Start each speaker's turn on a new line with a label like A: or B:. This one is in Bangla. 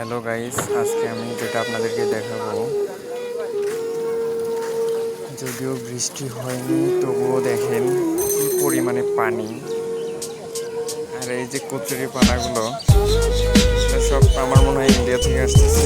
A: হ্যালো গাইস, আজকে আমি যেটা আপনাদেরকে দেখাবো। যদিও বৃষ্টি হয়নি, তবুও দেখেন কি পরিমাণে পানি। আর এই যে কচুরি পানাগুলো সব আমার মনে হয় ইন্ডিয়া থেকে আসতেছে।